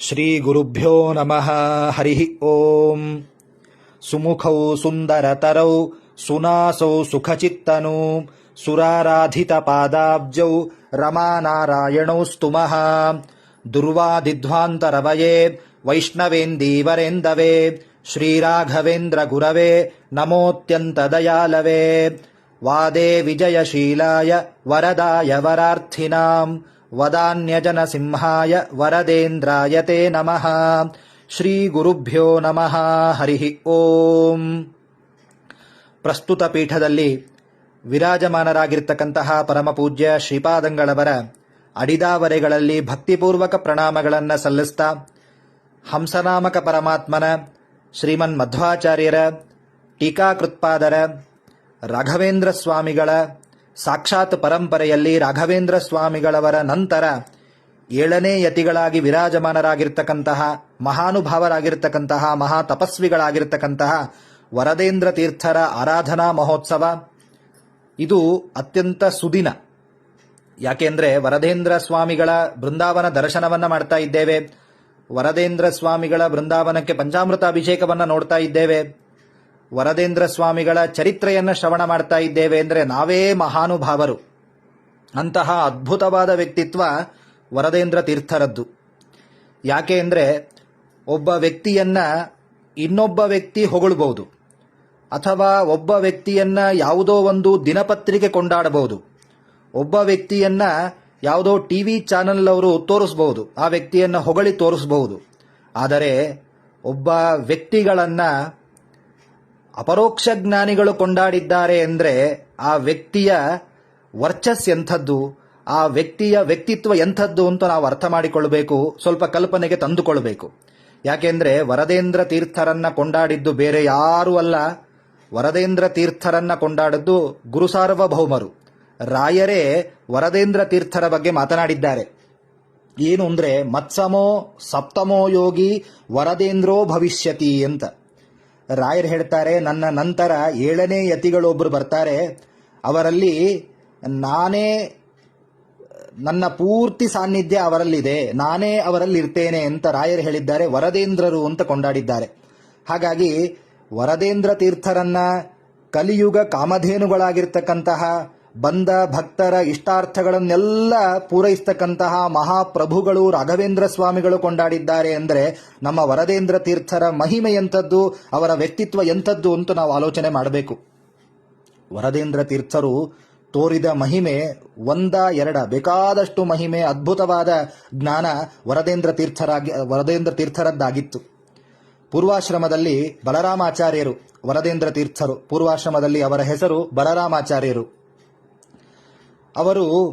श्रीगुरुभ्यो नमः हरिः ॐ सुमुखौ सुन्दरतरौ सुनासौ सुखचित्तनौ सुराराधितपादाब्जौ रमानारायणौ स्तुमः दुर्वादिध्वान्तरवये वैष्णवेन्दीवरेन्दवे श्रीराघवेन्द्रगुरवे नमोऽत्यन्तदयालवे। वादे विजयशीलाय वरदाय वरार्थिनाम् वदान्यजनसिंहाय वरदेन्द्राय ते नमः ಶ್ರೀಗುರುಭ್ಯೋ ನಮಃ ಹರಿ ಓಂ ಪ್ರಸ್ತುತ ಪೀಠದಲ್ಲಿ ವಿರಾಜಮಾನರಾಗಿರ್ತಕ್ಕಂತಹ ಪರಮಪೂಜ್ಯ ಶ್ರೀಪಾದಂಗಳವರ ಅಡಿದಾವರೆಗಳಲ್ಲಿ ಭಕ್ತಿಪೂರ್ವಕ ಪ್ರಣಾಮಗಳನ್ನು ಸಲ್ಲಿಸ್ತಾ ಹಂಸನಾಮಕ ಪರಮಾತ್ಮನ ಶ್ರೀಮನ್ ಮಧ್ವಾಚಾರ್ಯರ ಟೀಕಾಕೃತ್ಪಾದರ ರಾಘವೇಂದ್ರ ಸ್ವಾಮಿಗಳ ಸಾಕ್ಷಾತ್ ಪರಂಪರೆಯಲ್ಲಿ ರಾಘವೇಂದ್ರ ಸ್ವಾಮಿಗಳವರ ನಂತರ ಏಳನೇ ಯತಿಗಳಾಗಿ ವಿರಾಜಮಾನರಾಗಿರ್ತಕ್ಕಂತಹ, ಮಹಾನುಭಾವರಾಗಿರ್ತಕ್ಕಂತಹ ಮಹಾ ತಪಸ್ವಿಗಳಾಗಿರ್ತಕ್ಕಂತಹ ವರದೇಂದ್ರ ತೀರ್ಥರ ಆರಾಧನಾ ಮಹೋತ್ಸವ. ಇದು ಅತ್ಯಂತ ಸುದಿನ. ಯಾಕೆಂದ್ರೆ ವರದೇಂದ್ರ ಸ್ವಾಮಿಗಳ ಬೃಂದಾವನ ದರ್ಶನವನ್ನ ಮಾಡ್ತಾ ಇದ್ದೇವೆ. ವರದೇಂದ್ರ ಸ್ವಾಮಿಗಳ ಬೃಂದಾವನಕ್ಕೆ ಪಂಚಾಮೃತ ಅಭಿಷೇಕವನ್ನ ನೋಡ್ತಾ ಇದ್ದೇವೆ. ವರದೇಂದ್ರ ಸ್ವಾಮಿಗಳ ಚರಿತ್ರೆಯನ್ನು ಶ್ರವಣ ಮಾಡ್ತಾ ಇದ್ದೇವೆ ಅಂದರೆ ನಾವೇ ಮಹಾನುಭಾವರು. ಅಂತಹ ಅದ್ಭುತವಾದ ವ್ಯಕ್ತಿತ್ವ ವರದೇಂದ್ರ ತೀರ್ಥರದ್ದು. ಯಾಕೆ ಅಂದರೆ ಒಬ್ಬ ವ್ಯಕ್ತಿಯನ್ನ ಇನ್ನೊಬ್ಬ ವ್ಯಕ್ತಿ ಹೊಗಳಬಹುದು. ಅಥವಾ ಒಬ್ಬ ವ್ಯಕ್ತಿಯನ್ನ ಯಾವುದೋ ಒಂದು ದಿನಪತ್ರಿಕೆ ಕೊಂಡಾಡಬಹುದು. ಒಬ್ಬ ವ್ಯಕ್ತಿಯನ್ನ ಯಾವುದೋ ಟಿ ವಿ ಚಾನೆಲ್ ಅವರು ತೋರಿಸಬಹುದು. ಆ ವ್ಯಕ್ತಿಯನ್ನ ಹೊಗಳಿ ತೋರಿಸಬಹುದು. ಆದರೆ ಒಬ್ಬ ವ್ಯಕ್ತಿಗಳನ್ನ ಅಪರೋಕ್ಷ ಜ್ಞಾನಿಗಳು ಕೊಂಡಾಡಿದ್ದಾರೆ ಅಂದರೆ ಆ ವ್ಯಕ್ತಿಯ ವರ್ಚಸ್ ಎಂಥದ್ದು, ಆ ವ್ಯಕ್ತಿಯ ವ್ಯಕ್ತಿತ್ವ ಎಂಥದ್ದು ಅಂತ ನಾವು ಅರ್ಥ ಮಾಡಿಕೊಳ್ಳಬೇಕು ಸ್ವಲ್ಪ ಕಲ್ಪನೆಗೆ ತಂದುಕೊಳ್ಬೇಕು. ಯಾಕೆಂದ್ರೆ ವರದೇಂದ್ರ ತೀರ್ಥರನ್ನ ಕೊಂಡಾಡಿದ್ದು ಬೇರೆ ಯಾರೂ ಅಲ್ಲ. ವರದೇಂದ್ರ ತೀರ್ಥರನ್ನ ಕೊಂಡಾಡಿದ್ದು ಗುರು ಸಾರ್ವಭೌಮರು. ರಾಯರೇ ವರದೇಂದ್ರ ತೀರ್ಥರ ಬಗ್ಗೆ ಮಾತನಾಡಿದ್ದಾರೆ. ಏನು ಅಂದರೆ ಮತ್ಸಮೋ ಸಪ್ತಮೋ ಯೋಗಿ ವರದೇಂದ್ರೋ ಭವಿಷ್ಯತಿ ಅಂತ. ರಾಯರ್ ಹೇಳ್ತಾರೆ, ನನ್ನ ನಂತರ ಏಳನೇ ಯತಿಗಳೊಬ್ಬರು ಬರ್ತಾರೆ. ಅವರಲ್ಲಿ ನಾನೇ, ನನ್ನ ಪೂರ್ತಿ ಸಾನ್ನಿಧ್ಯ ಅವರಲ್ಲಿದೆ, ನಾನೇ ಅವರಲ್ಲಿ ಇರ್ತೇನೆ ಅಂತ ರಾಯರು ಹೇಳಿದ್ದಾರೆ, ವರದೇಂದ್ರರು ಅಂತ ಕೊಂಡಾಡಿದ್ದಾರೆ. ಹಾಗಾಗಿ ವರದೇಂದ್ರ ತೀರ್ಥರನ್ನ ಕಲಿಯುಗ ಕಾಮಧೇನುಗಳಾಗಿರ್ತಕ್ಕಂತಹ ಬಂದ ಭಕ್ತರ ಇಷ್ಟಾರ್ಥಗಳನ್ನೆಲ್ಲ ಪೂರೈಸ್ತಕ್ಕಂತಹ ಮಹಾಪ್ರಭುಗಳು ರಾಘವೇಂದ್ರ ಸ್ವಾಮಿಗಳು ಕೊಂಡಾಡಿದ್ದಾರೆ ಅಂದರೆ ನಮ್ಮ ವರದೇಂದ್ರ ತೀರ್ಥರ ಮಹಿಮೆ ಎಂಥದ್ದು, ಅವರ ವ್ಯಕ್ತಿತ್ವ ಎಂಥದ್ದು ಅಂತ ನಾವು ಆಲೋಚನೆ ಮಾಡಬೇಕು. ವರದೇಂದ್ರ ತೀರ್ಥರು ತೋರಿದ ಮಹಿಮೆ, ಒಂದ ಎರಡ ಬೇಕಾದಷ್ಟು ಮಹಿಮೆ, ಅದ್ಭುತವಾದ ಜ್ಞಾನ ವರದೇಂದ್ರ ತೀರ್ಥರಾಗಿ, ವರದೇಂದ್ರ ತೀರ್ಥರದ್ದಾಗಿತ್ತು. ಪೂರ್ವಾಶ್ರಮದಲ್ಲಿ ಬಲರಾಮಾಚಾರ್ಯರು, ವರದೇಂದ್ರ ತೀರ್ಥರು, ಪೂರ್ವಾಶ್ರಮದಲ್ಲಿ ಅವರ ಹೆಸರು ಬಲರಾಮಾಚಾರ್ಯರು. ಅವರು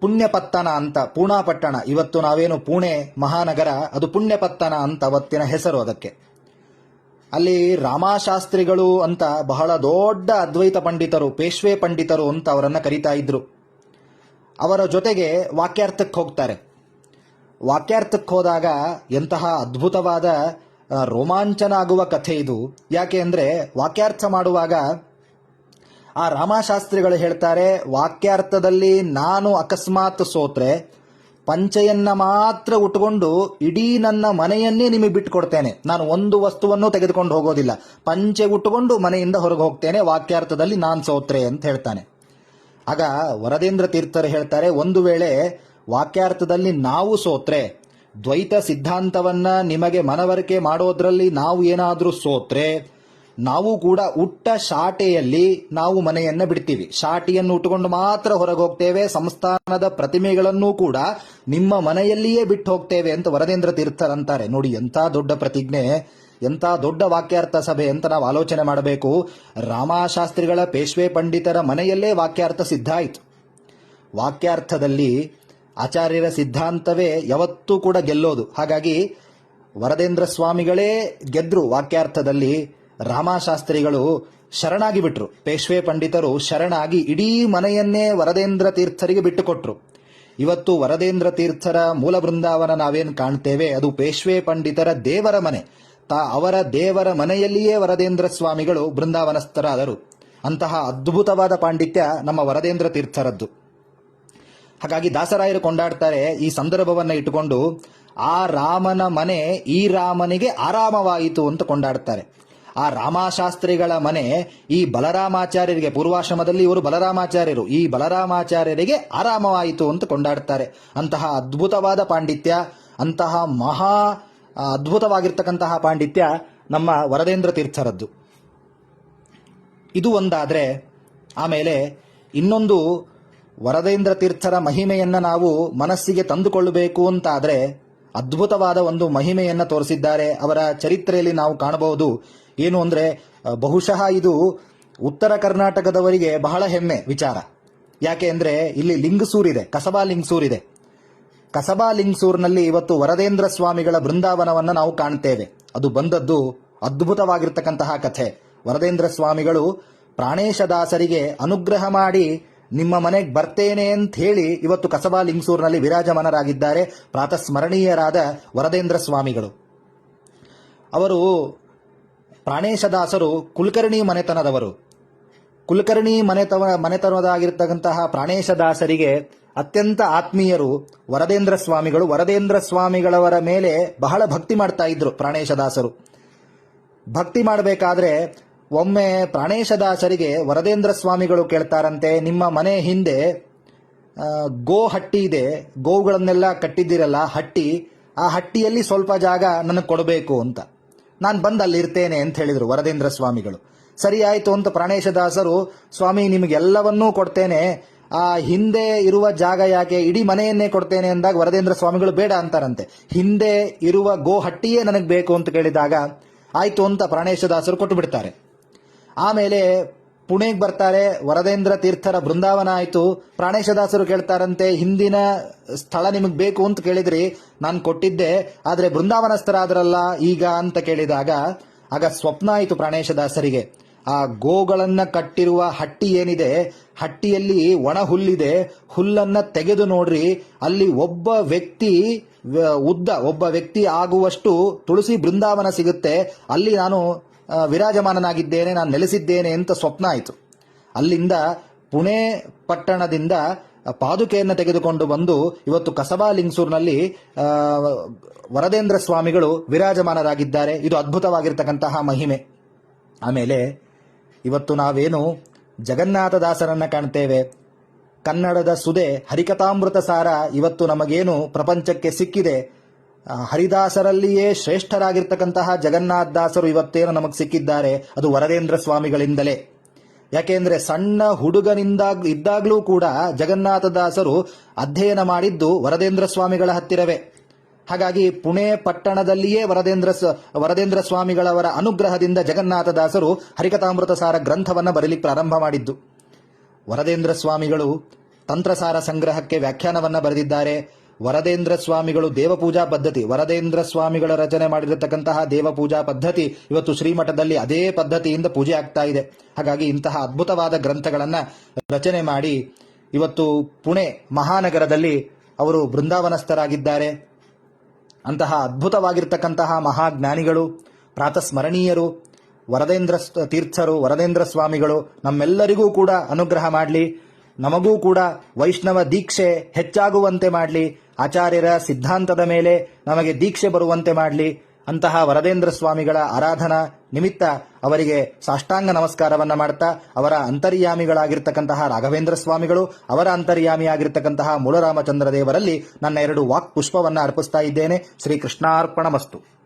ಪುಣ್ಯಪತ್ತನ ಅಂತ, ಪೂಣಾಪಟ್ಟಣ. ಇವತ್ತು ನಾವೇನು ಪುಣೆ ಮಹಾನಗರ, ಅದು ಪುಣ್ಯಪತ್ತನ ಅಂತ ಅವತ್ತಿನ ಹೆಸರು ಅದಕ್ಕೆ. ಅಲ್ಲಿ ರಾಮಶಾಸ್ತ್ರಿಗಳು ಅಂತ ಬಹಳ ದೊಡ್ಡ ಅದ್ವೈತ ಪಂಡಿತರು, ಪೇಶ್ವೆ ಪಂಡಿತರು ಅಂತ ಅವರನ್ನು ಕರೀತಾ ಇದ್ರು. ಅವರ ಜೊತೆಗೆ ವಾಕ್ಯಾರ್ಥಕ್ಕೆ ಹೋಗ್ತಾರೆ. ವಾಕ್ಯಾರ್ಥಕ್ಕೆ ಹೋದಾಗ ಎಂತಹ ಅದ್ಭುತವಾದ ರೋಮಾಂಚನ ಆಗುವ ಕಥೆ ಇದು. ಯಾಕೆ ಅಂದರೆ, ವಾಕ್ಯಾರ್ಥ ಮಾಡುವಾಗ ಆ ರಾಮಶಾಸ್ತ್ರಿಗಳು ಹೇಳ್ತಾರೆ, ವಾಕ್ಯಾರ್ಥದಲ್ಲಿ ನಾನು ಅಕಸ್ಮಾತ್ ಸೋತ್ರೆ, ಪಂಚೆಯನ್ನ ಮಾತ್ರ ಉಟ್ಕೊಂಡು ಇಡೀ ನನ್ನ ಮನೆಯನ್ನೇ ನಿಮಗೆ ಬಿಟ್ಟುಕೊಡ್ತೇನೆ. ನಾನು ಒಂದು ವಸ್ತುವನ್ನು ತೆಗೆದುಕೊಂಡು ಹೋಗೋದಿಲ್ಲ. ಪಂಚೆ ಉಟ್ಕೊಂಡು ಮನೆಯಿಂದ ಹೊರಗೆ ಹೋಗ್ತೇನೆ, ವಾಕ್ಯಾರ್ಥದಲ್ಲಿ ನಾನು ಸೋತ್ರೆ ಅಂತ ಹೇಳ್ತಾನೆ. ಆಗ ವರದೇಂದ್ರ ತೀರ್ಥರು ಹೇಳ್ತಾರೆ, ಒಂದು ವೇಳೆ ವಾಕ್ಯಾರ್ಥದಲ್ಲಿ ನಾವು ಸೋತ್ರೆ, ದ್ವೈತ ಸಿದ್ಧಾಂತವನ್ನ ನಿಮಗೆ ಮನವರಿಕೆ ಮಾಡೋದ್ರಲ್ಲಿ ನಾವು ಏನಾದರೂ ಸೋತ್ರೆ ನಾವು ಕೂಡ ಉಟ್ಟ ಶಾಟೆಯಲ್ಲಿ ನಾವು ಮನೆಯನ್ನ ಬಿಡ್ತೀವಿ. ಶಾಟಿಯನ್ನು ಉಟ್ಟುಕೊಂಡು ಮಾತ್ರ ಹೊರಗೆ ಹೋಗ್ತೇವೆ. ಸಂಸ್ಥಾನದ ಪ್ರತಿಮೆಗಳನ್ನೂ ಕೂಡ ನಿಮ್ಮ ಮನೆಯಲ್ಲಿಯೇ ಬಿಟ್ಟು ಹೋಗ್ತೇವೆ ಅಂತ ವರದೇಂದ್ರ ತೀರ್ಥರಂತಾರೆ ನೋಡಿ, ಎಂಥ ದೊಡ್ಡ ಪ್ರತಿಜ್ಞೆ, ಎಂಥ ದೊಡ್ಡ ವಾಕ್ಯಾರ್ಥ ಸಭೆ ಅಂತ ನಾವು ಆಲೋಚನೆ ಮಾಡಬೇಕು. ರಾಮಶಾಸ್ತ್ರಿಗಳ ಪೇಶ್ವೆ ಪಂಡಿತರ ಮನೆಯಲ್ಲೇ ವಾಕ್ಯಾರ್ಥ ಸಿದ್ಧ ಆಯಿತು. ವಾಕ್ಯಾರ್ಥದಲ್ಲಿ ಆಚಾರ್ಯರ ಸಿದ್ಧಾಂತವೇ ಯಾವತ್ತೂ ಕೂಡ ಗೆಲ್ಲೋದು. ಹಾಗಾಗಿ ವರದೇಂದ್ರ ಸ್ವಾಮಿಗಳೇ ಗೆದ್ರು ವಾಕ್ಯಾರ್ಥದಲ್ಲಿ. ರಾಮಶಾಸ್ತ್ರಿಗಳು ಶರಣಾಗಿ ಬಿಟ್ರು. ಪೇಶ್ವೆ ಪಂಡಿತರು ಶರಣಾಗಿ ಇಡೀ ಮನೆಯನ್ನೇ ವರದೇಂದ್ರ ತೀರ್ಥರಿಗೆ ಬಿಟ್ಟುಕೊಟ್ರು. ಇವತ್ತು ವರದೇಂದ್ರ ತೀರ್ಥರ ಮೂಲ ಬೃಂದಾವನ ನಾವೇನು ಕಾಣ್ತೇವೆ? ಅದು ಪೇಶ್ವೆ ಪಂಡಿತರ ದೇವರ ಮನೆ. ತಾ ಅವರ ದೇವರ ಮನೆಯಲ್ಲಿಯೇ ವರದೇಂದ್ರ ಸ್ವಾಮಿಗಳು ಬೃಂದಾವನಸ್ಥರಾದರು. ಅಂತಹ ಅದ್ಭುತವಾದ ಪಾಂಡಿತ್ಯ ನಮ್ಮ ವರದೇಂದ್ರ ತೀರ್ಥರದ್ದು. ಹಾಗಾಗಿ ದಾಸರಾಯರು ಕೊಂಡಾಡ್ತಾರೆ ಈ ಸಂದರ್ಭವನ್ನ ಇಟ್ಟುಕೊಂಡು, ಆ ರಾಮನ ಮನೆ ಈ ರಾಮನಿಗೆ ಆರಾಮವಾಯಿತು ಅಂತ ಕೊಂಡಾಡ್ತಾರೆ. ಆ ರಾಮಶಾಸ್ತ್ರಿಗಳ ಮನೆ ಈ ಬಲರಾಮಾಚಾರ್ಯರಿಗೆ, ಪೂರ್ವಾಶ್ರಮದಲ್ಲಿ ಇವರು ಬಲರಾಮಾಚಾರ್ಯರು. ಈ ಬಲರಾಮಾಚಾರ್ಯರಿಗೆ ಆರಾಮವಾಯಿತು ಅಂತ ಕೊಂಡಾಡ್ತಾರೆ. ಅಂತಹ ಅದ್ಭುತವಾದ ಪಾಂಡಿತ್ಯ, ಅಂತಹ ಮಹಾ ಅದ್ಭುತವಾಗಿರ್ತಕ್ಕಂತಹ ಪಾಂಡಿತ್ಯ ನಮ್ಮ ವರದೇಂದ್ರ ತೀರ್ಥರದ್ದು. ಇದು ಒಂದಾದರೆ, ಆಮೇಲೆ ಇನ್ನೊಂದು ವರದೇಂದ್ರ ತೀರ್ಥರ ಮಹಿಮೆಯನ್ನು ನಾವು ಮನಸ್ಸಿಗೆ ತಂದುಕೊಳ್ಳಬೇಕು ಅಂತಾದರೆ ಅದ್ಭುತವಾದ ಒಂದು ಮಹಿಮೆಯನ್ನು ತೋರಿಸಿದ್ದಾರೆ. ಅವರ ಚರಿತ್ರೆಯಲ್ಲಿ ನಾವು ಕಾಣಬಹುದು. ಏನು ಅಂದರೆ ಬಹುಶಃ ಇದು ಉತ್ತರ ಕರ್ನಾಟಕದವರಿಗೆ ಬಹಳ ಹೆಮ್ಮೆ ವಿಚಾರ. ಯಾಕೆ ಅಂದರೆ, ಇಲ್ಲಿ ಲಿಂಗಸೂರ್ ಇದೆ ಕಸಬಾ ಲಿಂಗಸೂರ್ ಇದೆ ಕಸಬಾ ಲಿಂಗಸೂರ್ನಲ್ಲಿ ಇವತ್ತು ವರದೇಂದ್ರ ಸ್ವಾಮಿಗಳ ಬೃಂದಾವನವನ್ನು ನಾವು ಕಾಣ್ತೇವೆ. ಅದು ಬಂದದ್ದು ಅದ್ಭುತವಾಗಿರ್ತಕ್ಕಂತಹ ಕಥೆ. ವರದೇಂದ್ರ ಸ್ವಾಮಿಗಳು ಪ್ರಾಣೇಶದಾಸರಿಗೆ ಅನುಗ್ರಹ ಮಾಡಿ, ನಿಮ್ಮ ಮನೆಗೆ ಬರ್ತೇನೆ ಅಂತ ಹೇಳಿ ಇವತ್ತು ಕಸಬಾ ಲಿಂಗಸೂರ್ನಲ್ಲಿ ವಿರಾಜಮಾನರಾಗಿದ್ದಾರೆ ಪ್ರಾತಸ್ಮರಣೀಯರಾದ ವರದೇಂದ್ರ ಸ್ವಾಮಿಗಳು. ಅವರು ಪ್ರಾಣೇಶದಾಸರು ಕುಲಕರ್ಣಿ ಮನೆತನದವರು. ಕುಲಕರ್ಣಿ ಮನೆತವ, ಮನೆತನದಾಗಿರ್ತಕ್ಕಂತಹ ಪ್ರಾಣೇಶದಾಸರಿಗೆ ಅತ್ಯಂತ ಆತ್ಮೀಯರು ವರದೇಂದ್ರ ಸ್ವಾಮಿಗಳು. ವರದೇಂದ್ರ ಸ್ವಾಮಿಗಳವರ ಮೇಲೆ ಬಹಳ ಭಕ್ತಿ ಮಾಡ್ತಾ ಇದ್ರು ಪ್ರಾಣೇಶದಾಸರು. ಭಕ್ತಿ ಮಾಡಬೇಕಾದ್ರೆ ಒಮ್ಮೆ ಪ್ರಾಣೇಶದಾಸರಿಗೆ ವರದೇಂದ್ರ ಸ್ವಾಮಿಗಳು ಕೇಳ್ತಾರಂತೆ, ನಿಮ್ಮ ಮನೆ ಹಿಂದೆ ಗೋ ಹಟ್ಟಿ ಇದೆ. ಗೋವುಗಳನ್ನೆಲ್ಲ ಕಟ್ಟಿದ್ದೀರಲ್ಲ, ಹಟ್ಟಿ. ಆ ಹಟ್ಟಿಯಲ್ಲಿ ಸ್ವಲ್ಪ ಜಾಗ ನನಗೆ ಕೊಡಬೇಕು ಅಂತ. ನಾನು ಬಂದು ಅಲ್ಲಿ ಇರ್ತೇನೆ ಅಂತ ಹೇಳಿದರು ವರದೇಂದ್ರ ಸ್ವಾಮಿಗಳು. ಸರಿ ಆಯಿತು ಅಂತ ಪ್ರಾಣೇಶದಾಸರು ಸ್ವಾಮಿ, ನಿಮಗೆಲ್ಲವನ್ನೂ ಕೊಡ್ತೇನೆ. ಆ ಹಿಂದೆ ಇರುವ ಜಾಗ ಯಾಕೆ? ಇಡೀ ಮನೆಯನ್ನೇ ಕೊಡ್ತೇನೆ ಅಂದಾಗ ವರದೇಂದ್ರ ಸ್ವಾಮಿಗಳು ಬೇಡ ಅಂತಾರಂತೆ. ಹಿಂದೆ ಇರುವ ಗೋಹಟ್ಟಿಯೇ ನನಗೆ ಬೇಕು ಅಂತ ಕೇಳಿದಾಗ, ಆಯಿತು ಅಂತ ಪ್ರಾಣೇಶದಾಸರು ಕೊಟ್ಟು ಬಿಡ್ತಾರೆ. ಆಮೇಲೆ ಪುಣೆಗೆ ಬರ್ತಾರೆ, ವರದೇಂದ್ರ ತೀರ್ಥರ ಬೃಂದಾವನ ಆಯಿತು. ಪ್ರಾಣೇಶದಾಸರು ಕೇಳ್ತಾರಂತೆ, ಹಿಂದಿನ ಸ್ಥಳ ನಿಮಗೆ ಬೇಕು ಅಂತ ಕೇಳಿದ್ರಿ, ನಾನು ಕೊಟ್ಟಿದ್ದೆ, ಆದರೆ ಬೃಂದಾವನಸ್ಥರಾದ್ರಲ್ಲ ಈಗ ಅಂತ ಕೇಳಿದಾಗ, ಆಗ ಸ್ವಪ್ನ ಆಯಿತು ಪ್ರಾಣೇಶದಾಸರಿಗೆ. ಆ ಗೋಗಳನ್ನು ಕಟ್ಟಿರುವ ಹಟ್ಟಿ ಏನಿದೆ, ಹಟ್ಟಿಯಲ್ಲಿ ಒಣ ಹುಲ್ಲಿದೆ, ಹುಲ್ಲನ್ನ ತೆಗೆದು ನೋಡ್ರಿ, ಅಲ್ಲಿ ಒಬ್ಬ ವ್ಯಕ್ತಿ ಉದ್ದ, ಒಬ್ಬ ವ್ಯಕ್ತಿ ಆಗುವಷ್ಟು ತುಳಸಿ ಬೃಂದಾವನ ಸಿಗುತ್ತೆ. ಅಲ್ಲಿ ನಾನು ವಿರಾಜಮಾನನಾಗಿದ್ದೇನೆ, ನಾನು ನೆಲೆಸಿದ್ದೇನೆ ಅಂತ ಸ್ವಪ್ನ ಆಯಿತು. ಅಲ್ಲಿಂದ ಪುಣೆ ಪಟ್ಟಣದಿಂದ ಪಾದುಕೆಯನ್ನು ತೆಗೆದುಕೊಂಡು ಬಂದು ಇವತ್ತು ಕಸಬಾ ಲಿಂಗಸೂರಿನಲ್ಲಿ ವರದೇಂದ್ರ ಸ್ವಾಮಿಗಳು ವಿರಾಜಮಾನರಾಗಿದ್ದಾರೆ. ಇದು ಅದ್ಭುತವಾಗಿರ್ತಕ್ಕಂತಹ ಮಹಿಮೆ. ಆಮೇಲೆ ಇವತ್ತು ನಾವೇನು ಜಗನ್ನಾಥದಾಸರನ್ನ ಕಾಣ್ತೇವೆ. ಕನ್ನಡದ ಸುದೆ ಹರಿಕಥಾಮೃತ ಸಾರ ಇವತ್ತು ನಮಗೇನು ಪ್ರಪಂಚಕ್ಕೆ ಸಿಕ್ಕಿದೆ. ಹರಿದಾಸರಲ್ಲಿಯೇ ಶ್ರೇಷ್ಠರಾಗಿರ್ತಕ್ಕಂತಹ ಜಗನ್ನಾಥ ದಾಸರು ಇವತ್ತೇನು ನಮಗೆ ಸಿಕ್ಕಿದ್ದಾರೆ? ಅದು ವರದೇಂದ್ರ ಸ್ವಾಮಿಗಳಿಂದಲೇ. ಯಾಕೆಂದ್ರೆ ಸಣ್ಣ ಹುಡುಗನಿಂದ ಇದ್ದಾಗಲೂ ಕೂಡ ಜಗನ್ನಾಥದಾಸರು ಅಧ್ಯಯನ ಮಾಡಿದ್ದು ವರದೇಂದ್ರ ಸ್ವಾಮಿಗಳ ಹತ್ತಿರವೇ. ಹಾಗಾಗಿ ಪುಣೆ ಪಟ್ಟಣದಲ್ಲಿಯೇ ವರದೇಂದ್ರ ವರದೇಂದ್ರ ಸ್ವಾಮಿಗಳವರ ಅನುಗ್ರಹದಿಂದ ಜಗನ್ನಾಥದಾಸರು ಹರಿಕಥಾಮೃತ ಸಾರ ಗ್ರಂಥವನ್ನು ಬರಲಿಕ್ಕೆ ಪ್ರಾರಂಭ ಮಾಡಿದ್ದು. ವರದೇಂದ್ರ ಸ್ವಾಮಿಗಳು ತಂತ್ರಸಾರ ಸಂಗ್ರಹಕ್ಕೆ ವ್ಯಾಖ್ಯಾನವನ್ನ ಬರೆದಿದ್ದಾರೆ. ವರದೇಂದ್ರ ಸ್ವಾಮಿಗಳು ದೇವಪೂಜಾ ಪದ್ಧತಿ, ವರದೇಂದ್ರ ಸ್ವಾಮಿಗಳ ರಚನೆ ಮಾಡಿರತಕ್ಕಂತಹ ದೇವಪೂಜಾ ಪದ್ಧತಿ ಇವತ್ತು ಶ್ರೀಮಠದಲ್ಲಿ ಅದೇ ಪದ್ಧತಿಯಿಂದ ಪೂಜೆ ಆಗ್ತಾ ಇದೆ. ಹಾಗಾಗಿ ಇಂತಹ ಅದ್ಭುತವಾದ ಗ್ರಂಥಗಳನ್ನ ರಚನೆ ಮಾಡಿ ಇವತ್ತು ಪುಣೆ ಮಹಾನಗರದಲ್ಲಿ ಅವರು ಬೃಂದಾವನಸ್ಥರಾಗಿದ್ದಾರೆ. ಅಂತಹ ಅದ್ಭುತವಾಗಿರ್ತಕ್ಕಂತಹ ಮಹಾಜ್ಞಾನಿಗಳು, ಪ್ರಾತಸ್ಮರಣೀಯರು, ವರದೇಂದ್ರ ತೀರ್ಥರು, ವರದೇಂದ್ರ ಸ್ವಾಮಿಗಳು ನಮ್ಮೆಲ್ಲರಿಗೂ ಕೂಡ ಅನುಗ್ರಹ ಮಾಡಲಿ. ನಮಗೂ ಕೂಡ ವೈಷ್ಣವ ದೀಕ್ಷೆ ಹೆಚ್ಚಾಗುವಂತೆ ಮಾಡಲಿ. ಆಚಾರ್ಯರ ಸಿದ್ಧಾಂತದ ಮೇಲೆ ನಮಗೆ ದೀಕ್ಷೆ ಬರುವಂತೆ ಮಾಡಲಿ. ಅಂತಹ ವರದೇಂದ್ರ ಸ್ವಾಮಿಗಳ ಆರಾಧನಾ ನಿಮಿತ್ತ ಅವರಿಗೆ ಸಾಷ್ಟಾಂಗ ನಮಸ್ಕಾರವನ್ನ ಮಾಡ್ತಾ ಅವರ ಅಂತರ್ಯಾಮಿಗಳಾಗಿರ್ತಕ್ಕಂತಹ ರಾಘವೇಂದ್ರ ಸ್ವಾಮಿಗಳು, ಅವರ ಅಂತರ್ಯಾಮಿಯಾಗಿರ್ತಕ್ಕಂತಹ ಮೂಲರಾಮಚಂದ್ರ ದೇವರಲ್ಲಿ ನನ್ನ ಎರಡು ವಾಕ್ ಪುಷ್ಪವನ್ನು ಅರ್ಪಿಸ್ತಾ ಇದ್ದೇನೆ. ಶ್ರೀಕೃಷ್ಣಾರ್ಪಣ ಮಸ್ತು